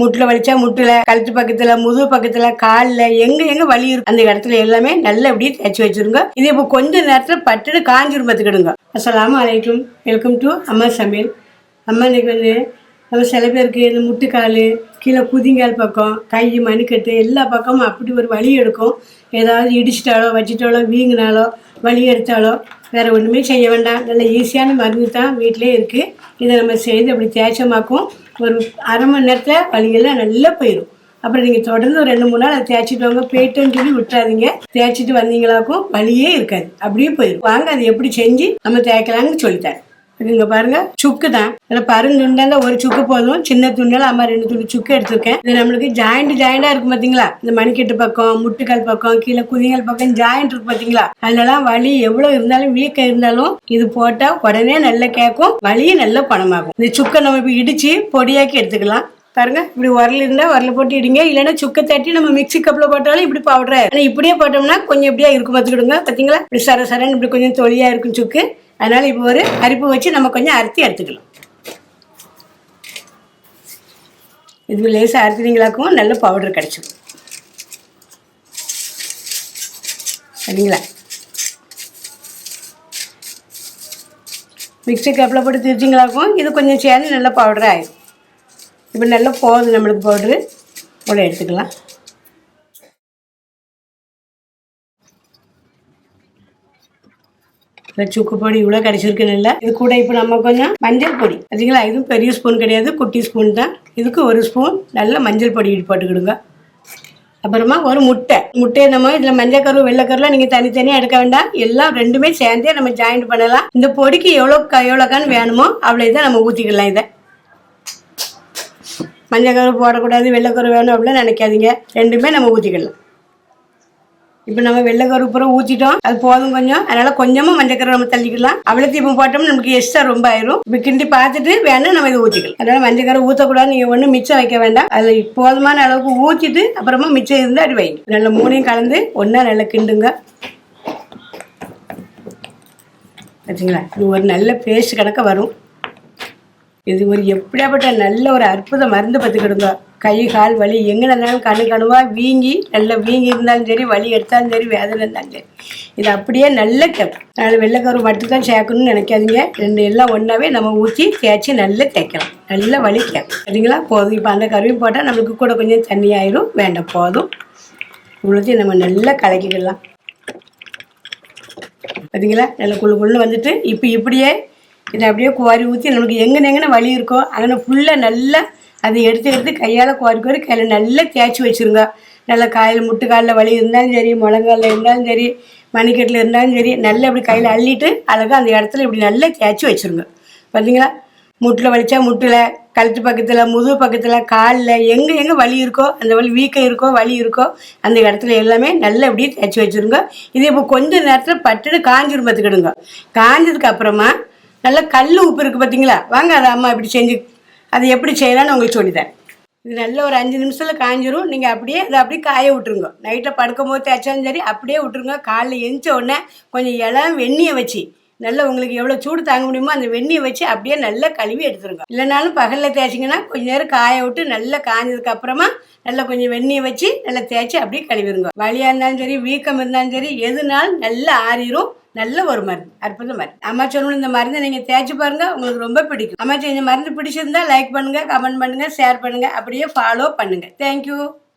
முட்டில் வலிச்சா முட்டில் கழுத்து பக்கத்துல முதுகு பக்கத்துல காலில் எங்க எங்க வலி இருக்கு? அந்த இடத்துல எல்லாமே நல்லா அப்படியே தேய்ச்சி வச்சிருங்க. இது இப்போ கொஞ்ச நேரத்தில் பட்டுன்னு காஞ்சிரும் பார்த்துக்கிடுங்க. அஸ்ஸலாமு அலைக்கும். வெல்கம் டு அம்மா சமையல். அம்மா இன்னைக்கு வந்து நம்ம சில பேருக்கு இந்த முட்டுக்கால் கீழே குதிங்கால் பக்கம் கை மணிக்கட்டு எல்லா பக்கமும் அப்படி ஒரு வலி எடுக்கும். ஏதாவது இடிச்சிட்டாலோ வச்சிட்டாலோ வீங்கினாலோ வலி எடுத்தாலோ வேறு ஒன்றுமே செய்ய வேண்டாம். நல்ல ஈஸியான மருந்து தான் வீட்டிலே இருக்குது இதை நம்ம செய்து அப்படி தேய்ச்சமாக்கும். ஒரு அரை மணி நேரத்தில் வலியெல்லாம் நல்லா போயிடும் அப்புறம் நீங்கள் தொடர்ந்து ஒரு ரெண்டு மூணு நாள் அதை தேய்ச்சிட்டு வாங்க. போயிட்டுன்னு சொல்லி விட்டுறாதீங்க. தேய்ச்சிட்டு வந்தீங்களாக்கும் வழியே இருக்காது. அப்படியே போயிடும் வாங்க அதை எப்படி செஞ்சு நம்ம தேய்க்கலாம்னு சொல்லித்தரேன். இங்க பாருங்க சுக்கு தான் இதில் பருந்துண்டா ஒரு சுக்கு போதும். சின்ன துண்டால அம்மா ரெண்டு துண்டு சுக்கு எடுத்திருக்கேன். இது நம்மளுக்கு ஜாயிண்ட் ஜாயிண்டா இருக்கும் பாத்தீங்களா? இந்த மணிக்கட்டு பக்கம் முட்டுக்கால் பக்கம் கீழே குதிங்கால் பக்கம் ஜாயிண்ட் இருக்கு பாத்தீங்களா? அதுலலாம் வலி எவ்வளவு இருந்தாலும் வீக்கம் இருந்தாலும் இது போட்டா உடனே நல்லா கேட்கும் வலியும் நல்லா பணமாகும். இந்த சுக்கை நம்ம இப்போ இடிச்சு பொடியாக்கி எடுத்துக்கலாம். பாருங்க இப்படி உரல் இருந்தா உரல போட்டு இடுங்க. இல்லைன்னா சுக்க தட்டி நம்ம மிக்ஸி கப்ல போட்டாலும் இப்படி பவுடர் ஆனா இப்படியே போட்டோம்னா கொஞ்சம் இப்படியா இருக்கும் பார்த்துக்கிடுங்க பாத்தீங்களா? இப்படி சர சரன்னு இப்படி கொஞ்சம் தொழியா இருக்கும் சுக்கு. அதனால இப்போ ஒரு அரிப்பு வச்சு நம்ம கொஞ்சம் அறுத்தி எடுத்துக்கலாம். இது லேசாக அறுத்துனீங்களாக்கும் நல்ல பவுடர் கிடச்சிடும் சரிங்களா? மிக்சி கப்பில் போட்டு திரிச்சிங்களாக்கும் இது கொஞ்சம் சேர்ந்து நல்ல பவுடர் ஆயிடும் இப்போ நல்லா போகுது நம்மளுக்கு பவுட்ரு கூட எடுத்துக்கலாம். சுக்கு பொடி இவ்வளோ கிடைச்சிருக்குன்னு இல்லை. இது கூட இப்போ நம்ம கொஞ்சம் மஞ்சள் பொடி. பார்த்தீங்களா இதுவும் பெரிய ஸ்பூன் கிடையாது குட்டி ஸ்பூன் தான். இதுக்கு ஒரு ஸ்பூன் நல்ல மஞ்சள் பொடி போட்டுக்கிடுங்க. அப்புறமா ஒரு முட்டை. முட்டையை நம்ம இதில் மஞ்சள் கரு வெள்ளைக்கருலாம் நீங்கள் தனித்தனியாக எடுக்க வேண்டாம். எல்லாம் ரெண்டுமே சேர்ந்தே நம்ம ஜாயிண்ட் பண்ணலாம். இந்த பொடிக்கு எவ்வளோ க எவ்வளோக்கான்னு வேணுமோ அவ்வளோ இதை நம்ம ஊற்றிக்கலாம் இதை. மஞ்சள் கரு போடக்கூடாது வெள்ளைக்கரு வேணும் அப்படின்னு நினைக்காதீங்க. ரெண்டுமே நம்ம ஊற்றிக்கலாம் இப்போ நம்ம வெள்ளை கருப்புறம் ஊற்றிட்டோம் அது போதும் கொஞ்சம். அதனால கொஞ்சமாக மஞ்சக்கரை நம்ம தள்ளிக்கலாம். அவ்வளோ தீபம் போட்டோம்னா நமக்கு எக்ஸ்ட்ரா ரொம்ப ஆயிரும். இப்போ கிண்டி பார்த்துட்டு வேணா நம்ம இதை ஊற்றிக்கலாம் அதனால மஞ்சக்கரை ஊற்றக்கூடாது நீங்கள் ஒன்றும் மிச்சம் வைக்க வேண்டாம். அதில் போதுமான அளவுக்கு ஊற்றிட்டு அப்புறமா மிச்சம் இருந்தால் அப்படி வைங்க. நல்ல மூணையும் கலந்து ஒன்றா நல்லா கிண்டுங்க. வச்சுங்களா இது ஒரு நல்ல பேஸ்ட் கணக்க வரும். இது ஒரு எப்படியாப்பட்ட நல்ல ஒரு அற்புத மருந்து பார்த்துக்கிடுங்க. கை கால் வலி எங்கே இருந்தாலும் கணு கணுவாக வீங்கி நல்லா வீங்கி இருந்தாலும் சரி வலி எடுத்தாலும் சரி வேதனை இருந்தாலும் சரி. இது அப்படியே நல்ல கேட்கும் அதனால் வெள்ளைக்கரு மட்டும் தான் சேர்க்கணும்னு நினைக்காதீங்க. ரெண்டு எல்லாம் ஒன்றாவே நம்ம ஊற்றி தேய்ச்சி நல்லா தேய்க்கலாம். நல்ல வலி கேட்கும் சரிங்களா? போதும். இப்போ அந்த கருவையும் போட்டால் நம்மளுக்கு கூட கொஞ்சம் தண்ணி ஆயிரும். வேண்டாம். போதும். இவ்வளோத்தையும் நம்ம நல்லா கலக்கிக்கலாம். பார்த்தீங்களா நல்லா குழு குழுன்னு வந்துட்டு இப்போ இப்படியே இதை அப்படியே குவாரி ஊற்றி நம்மளுக்கு எங்கே எங்கன்னு வலி இருக்கோ அங்கே ஃபுல்லாக நல்லா அதை எடுத்து எடுத்து கையால் குவாரி குவாரி கையில் நல்லா தேய்ச்சி வச்சுருங்க. நல்லா காயில் முட்டுக்காலில் வலி இருந்தாலும் சரி முழங்காலில் இருந்தாலும் சரி மணிக்கட்டில் இருந்தாலும் சரி நல்லா இப்படி கையில் அள்ளிட்டு அழகாக அந்த இடத்துல இப்படி நல்லா தேய்ச்சி வச்சுருங்க. பார்த்தீங்களா முட்டில் வலிச்சா முட்டில் கழுத்து பக்கத்தில் முதுகு பக்கத்தில் காலில் எங்கே எங்கே வலி இருக்கோ அந்த வலி வீக்கம் இருக்கோ வலி இருக்கோ அந்த இடத்துல எல்லாமே நல்லா இப்படி தேய்ச்சி வச்சுருங்க. இது இப்போ கொஞ்ச நேரத்தில் பட்டுட்டு காஞ்சிரும் பார்த்துக்கிடுங்க. காஞ்சதுக்கு அப்புறமா நல்லா கல் உப்பு இருக்குது பார்த்தீங்களா வாங்க அதை அம்மா இப்படி செஞ்சு அதை எப்படி செய்யலாம்னு உங்களுக்கு சொல்லித்தரேன். இது நல்ல ஒரு அஞ்சு நிமிஷத்தில் காஞ்சிரும். நீங்கள் அப்படியே அதை அப்படியே காய விட்டுருங்க. நைட்டில் படுக்கும் போது தேய்ச்சாலும் சரி அப்படியே விட்டுருங்க. காலைல எந்த உடனே கொஞ்சம் இளம் வெந்நியை வச்சு நல்லா உங்களுக்கு எவ்வளோ சூடு தாங்க முடியுமோ அந்த வெந்நியை வச்சு அப்படியே நல்லா கழுவி எடுத்துருங்க. இல்லைனாலும் பகலில் தேய்ச்சிங்கன்னா கொஞ்ச நேரம் காய விட்டு நல்லா காஞ்சதுக்கு அப்புறமா நல்லா கொஞ்சம் வெந்நியை வச்சு நல்லா தேய்ச்சி அப்படியே கழுவிடுங்க. வலியாக இருந்தாலும் சரி வீக்கம் இருந்தாலும் சரி எதுனாலும் நல்லா ஆறிரும். நல்ல ஒரு மருந்து அற்புத மருந்து. அம்மா சொல்லணும் இந்த மருந்தை நீங்கள் தேய்ச்சி பாருங்க உங்களுக்கு ரொம்ப பிடிக்கும். அம்மா இந்த மருந்து பிடிச்சிருந்தா லைக் பண்ணுங்க கமெண்ட் பண்ணுங்க ஷேர் பண்ணுங்க அப்படியே ஃபாலோ பண்ணுங்க. தேங்க்யூ